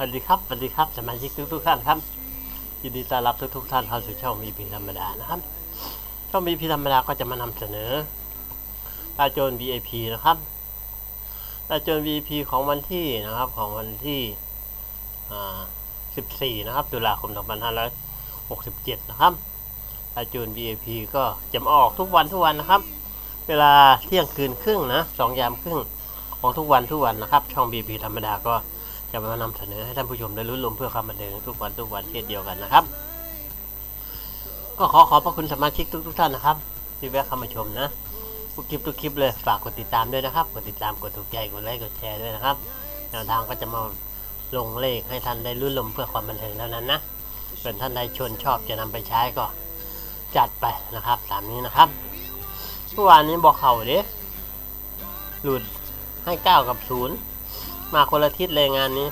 สวัสดีครับสวัสดีครับสมาชิกทุกทุกท่านครับยินดีต้อนรับทุกทุกท่านเข้าสู่ช่องมีพีธรรมดานะครับช่องมีพีธรรมดาก็จะมานำเสนอตาโจร VIP นะครับตาโจร VIP ของวันที่นะครับของวันที่ 14 นะครับตุลาคม 2567 นะครับตาโจร VIP ก็จะมาออกทุกวันทุกวันนะครับ เวลาเที่ยงคืนครึ่งนะสองยามครึ่งของทุกวันทุกวันนะครับ ช่อง BP ธรรมดาก็ จะมานำเสนอให้ท่านผู้ชมได้รู้ลมเพื่อความบันเทิงทุกวันทุกวันเช่นเดียวกันนะครับ ก็ขอขอบพระคุณสมาชิกทุกทุกท่านนะครับ ที่แวะเข้ามาชมนะทุกคลิปทุกคลิปเลยฝากกดติดตามด้วยนะครับ กดติดตามกดถูกใจกดไลค์กดแชร์ด้วยนะครับแนวทางก็จะมาลงเลขให้ท่านได้รู้ลมเพื่อความบันเทิงเท่านั้นนะส่วนท่านใดชวนชอบจะนำไปใช้ก็จัดไปนะครับตามนี้นะครับเมื่อวานนี้บอกเขาเด้หลุดให้เก้ากับศูนย์ มาคนละทิศเลยงานนี้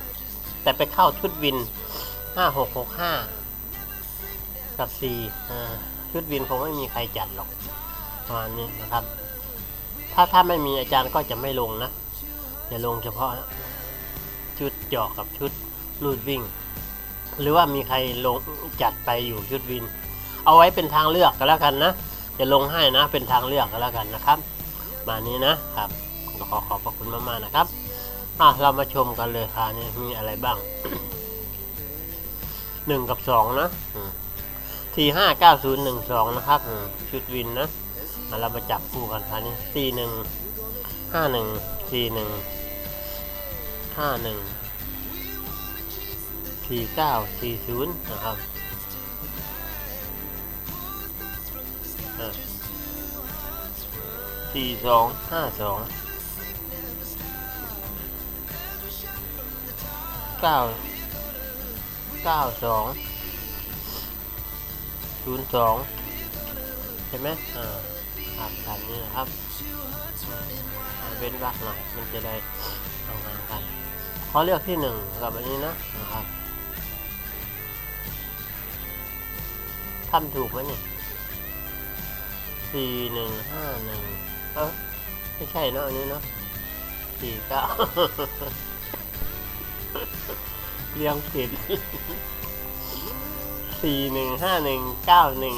แต่ไปเข้าชุดวินห้าหกหกห้ากับสี่ชุดวินคงไม่มีใครจัดหรอกประมาณนี้นะครับ ถ้าถ้าไม่มีอาจารย์ก็จะไม่ลงนะจะลงเฉพาะชุดเจาะกับชุดลูดวิ่ง หรือว่ามีใครลงจัดไปอยู่ชุดวิน เอาไว้เป็นทางเลือกก็แล้วกันนะจะลงให้นะเป็นทางเลือกก็แล้วกันนะครับ มานี้นะครับ ขอขอบพระคุณมากๆนะครับ อะเรามาชมกันเลยค่ะนี่มีอะไรบ้างหนึ่งกับสองนะสี่ห้าเก้าศูนย์หนึ่งสองนะครับชุดวินนะเรามาจับคู่กันค่ะนี่สี่หนึ่งห้าหนึ่งสี่หนึ่งห้าหนึ่งสี่เก้าสี่ศูนย์นะครับสี่สองห้าสอง ก้าเก้าสองศูนย์สองใช่ไหมอ่าครับทางนี้นะครับอ่าเอาเว้นวรรคหน่อยมันจะได้ทำงานกันขอเลือกที่หนึ่งกับอันนี้นะนะครับทำถูกไหมเนี่ยสี่หนึ่งห้าหนึ่งเออไม่ใช่เนอะอันนี้เนาะสี่เก้า เรียงผิดสี่หนึ่งห้าหนึ่งเก้าหนึ่ง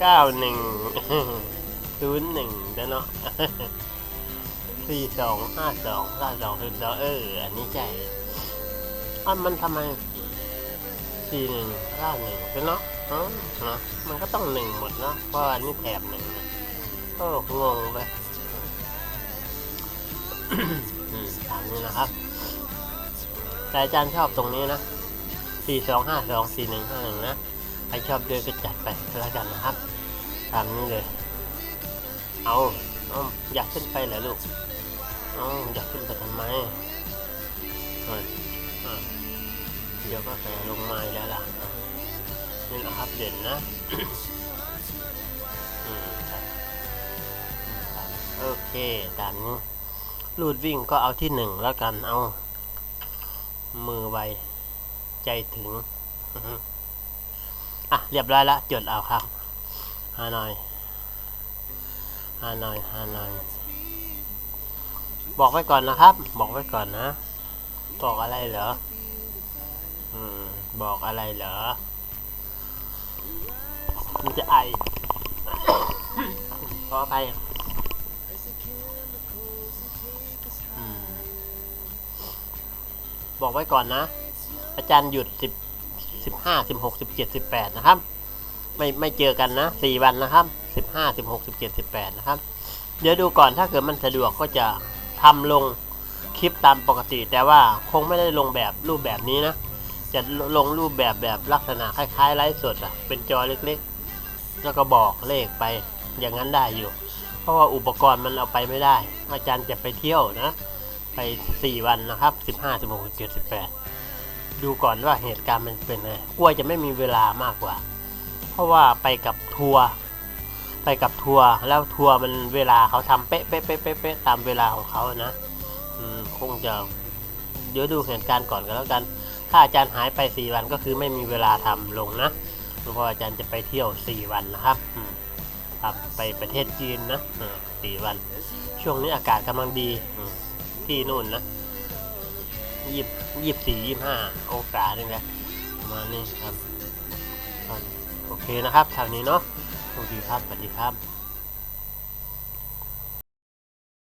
เก้าหนึ่งศูนย์หนึ่งเนาะสี่สองห้าสองห้าสองศูนย์สองเออ อันนี้ใช่อะมันทำไมสี่หนึ่งเก้าหนึ่งเนาะอ๋อเนาะมันก็ต้องหนึ่งหมดเนาะเพราะอันนี้แถบหนึ่งโอ้งงไป อืมตามนี้นะครับแต่อาจารย์ชอบตรงนี้นะสี่สองห้าสองสี่หนึ่งห้าหนึ่งนะ ใครชอบเดินก็จัดไปแล้วกันนะครับ ตามนี้เลย เอาเอาอยากขึ้นไปเหรอลูกเอาอยากขึ้นไปทำไมเดี๋ยวก็แหลงมาแล้วล่ะนี่นะครับเด่นนะโอเคตามนี้ ลูดวิ่งก็เอาที่หนึ่งแล้วกันเอา มือไว ใจถึง อะ เรียบร้อยแล้วจดเอาครับฮานอยฮานอยฮานอย บอกไว้ก่อนนะครับ บอกไว้ก่อนนะ บอกอะไรเหรออืมบอกอะไรเหรอมันจะไอขออภัย บอกไว้ก่อนนะ อาจารย์หยุดสิบสิบห้าสิบหกสิบเจ็ดสิบแปดนะครับ ไม่ไม่เจอกันนะสี่วันนะครับสิบห้าสิบหกสิบเจ็ดสิบแปดนะครับ เดี๋ยวดูก่อนถ้าเกิดมันสะดวกก็จะทำลงคลิปตามปกติ แต่ว่าคงไม่ได้ลงแบบรูปแบบนี้นะ จะลงรูปแบบแบบลักษณะคล้ายๆไลฟ์สดอะเป็นจอเล็กๆ แล้วก็บอกเลขไปอย่างนั้นได้อยู่ เพราะว่าอุปกรณ์มันเอาไปไม่ได้ อาจารย์จะไปเที่ยวนะ ไป 4 วันนะครับ 15 16 17 18 ดูก่อนว่าเหตุการณ์มันเป็นไงกลัวจะไม่มีเวลามากกว่า เพราะว่าไปกับทัวร์ไปกับทัวร์แล้วทัวร์มันเวลาเขาทำเป๊ะเป๊ะเป๊ะเป๊ะเป๊ะตามเวลาของเขานะคงจะเดี๋ยวดูเหตุการณ์ก่อนก็แล้วกัน ถ้าอาจารย์หายไป 4 วันก็คือไม่มีเวลาทำลงนะเพราะอาจารย์จะไปเที่ยว 4 วันนะครับครับไปประเทศจีนนะสี่วัน ช่วงนี้อากาศกำลังดีอ ที่นู่นนะยี่ยี่สี่ยี่ห้าองศานี่แหละประมาณนี้ครับ โอเคนะครับแถวนี้เนาะสวัสดีครับสวัสดีครับ